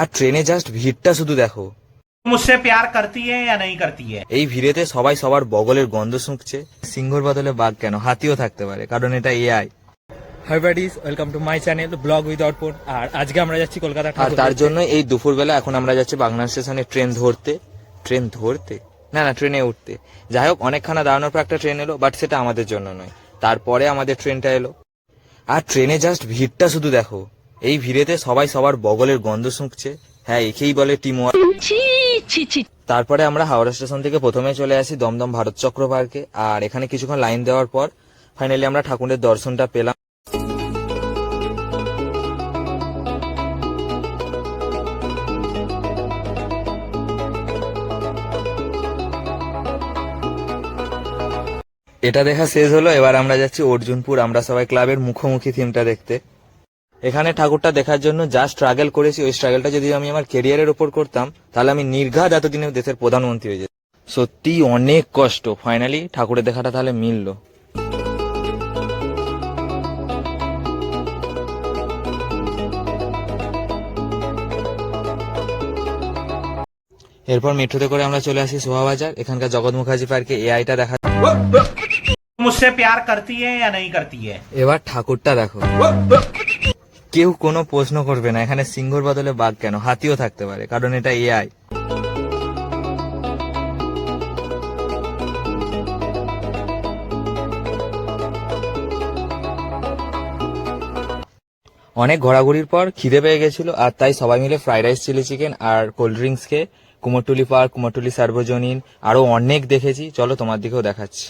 আর ট্রেনে জাস্ট ভিড়টা শুধু দেখো। মুঝসে প্যার করতি হ্যাঁ নেই করতি এই ভিড়েতে সবাই সবার বগলের গন্ধ শুঁকছে। সিংহর বদলে বাঘ কেন? হাতিও থাকতে পারে কারণ এটা AI hi buddies welcome to my channel blog with output আর আজকে আমরা যাচ্ছি কলকাতা আর তার জন্য এই দুপুরবেলা এখন আমরা যাচ্ছি বাংলা স্টেশনে ট্রেন ধরতে। ট্রেন ধরতে? না না ট্রেনে উঠতে। যাই হোক অনেকখানা দাঁড়ানোর পর একটা ট্রেন এলো বাট সেটা আমাদের জন্য নয়। তারপরে আমাদের ট্রেনটা এলো। আর ট্রেনে জাস্ট ভিড়টা শুধু দেখো। এই ভিড়েতে সবাই সবার বগলের গন্ধ শুঁকছে। হ্যাঁ একেই বলে টিম তারপরে আমরা হাওড়া স্টেশন থেকে প্রথমে চলে আসি দমদম ভারত চক্র পার্কে। আর এখানে কিছুক্ষণ লাইন দেওয়ার পর ফাইনালি আমরা ঠাকুরের দর্শনটা পেলাম। এটা দেখা শেষ হলো। এবার আমরা যাচ্ছি অর্জুনপুর। আমরা সবাই ক্লাবের মুখোমুখি থিমটা দেখতে। এখানে ঠাকুরটা দেখার জন্য যা স্ট্রাগল করেছি ওই স্ট্রাগলটা যদি আমি আমার কেরিয়ারের ওপর করতাম তাহলে আমি নির্ঘাত এতদিনে দেশের প্রধানমন্ত্রী হয়ে যেতাম। সত্যি অনেক কষ্ট। ফাইনালি ঠাকুরের দেখাটা তাহলে মিললো। এরপর মেট্রোতে করে আমরা চলে আসি সোহা বাজার। এখানকার জগৎ মুখার্জি পার্কে এআইটা দেখা মুসে প্যার করতি হ্যাঁ করতি এবার ঠাকুরটা দেখো। কেউ কোনো প্রশ্ন করবে না। এখানে সিংহর বদলে বাঘ কেন? হাতিও থাকতে পারে, কারণ এটা এআই অনেক ঘোরাঘুরির পর খিদে পেয়ে গেছিল, আর তাই সবাই মিলে ফ্রাইড রাইস, চিলি চিকেন আর কোল্ড ড্রিঙ্কস খেয়ে কুমোরটুলি পার্ক, কুমোরটুলি সার্বজনীন, আরও অনেক দেখেছি। চলো তোমার দিকেও দেখাচ্ছি।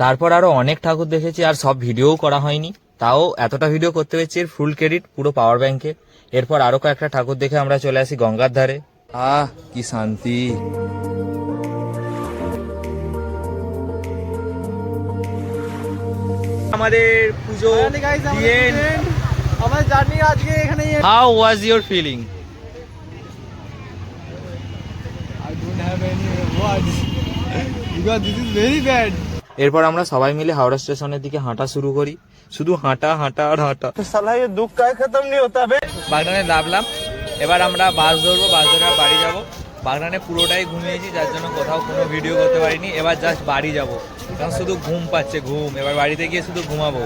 তারপর আরও অনেক ঠাকুর দেখেছি আর সব ভিডিও করা হয়নি। তাও এতটা ভিডিও করতে পেরেছি এর ফুল ক্রেডিট পুরো পাওয়ার ব্যাংকে এরপর আরও কয়েকটা ঠাকুর দেখে আমরা চলে আসি গঙ্গার ধারে। আহ কি শান্তি। আমাদের পুজো আমাদের আমার জার্নি আজকে এখানে how was your feeling I don't have any words because this is very bad. এরপর আমরা সবাই মিলে হাওড়া স্টেশনের দিকে হাঁটা শুরু করি। শুধু হাঁটা হাঁটা আর হাঁটা। বাগনানে নামলাম। এবার আমরা বাস ধরবো বাস ধরে বাড়ি যাব। বাগনানে পুরোটাই ঘুমিয়েছি যার জন্য কোথাও কোনো ভিডিও করতে পারিনি। এবার জাস্ট বাড়ি যাব। কারণ শুধু ঘুম পাচ্ছে ঘুম। এবার বাড়িতে গিয়ে শুধু ঘুমাবো।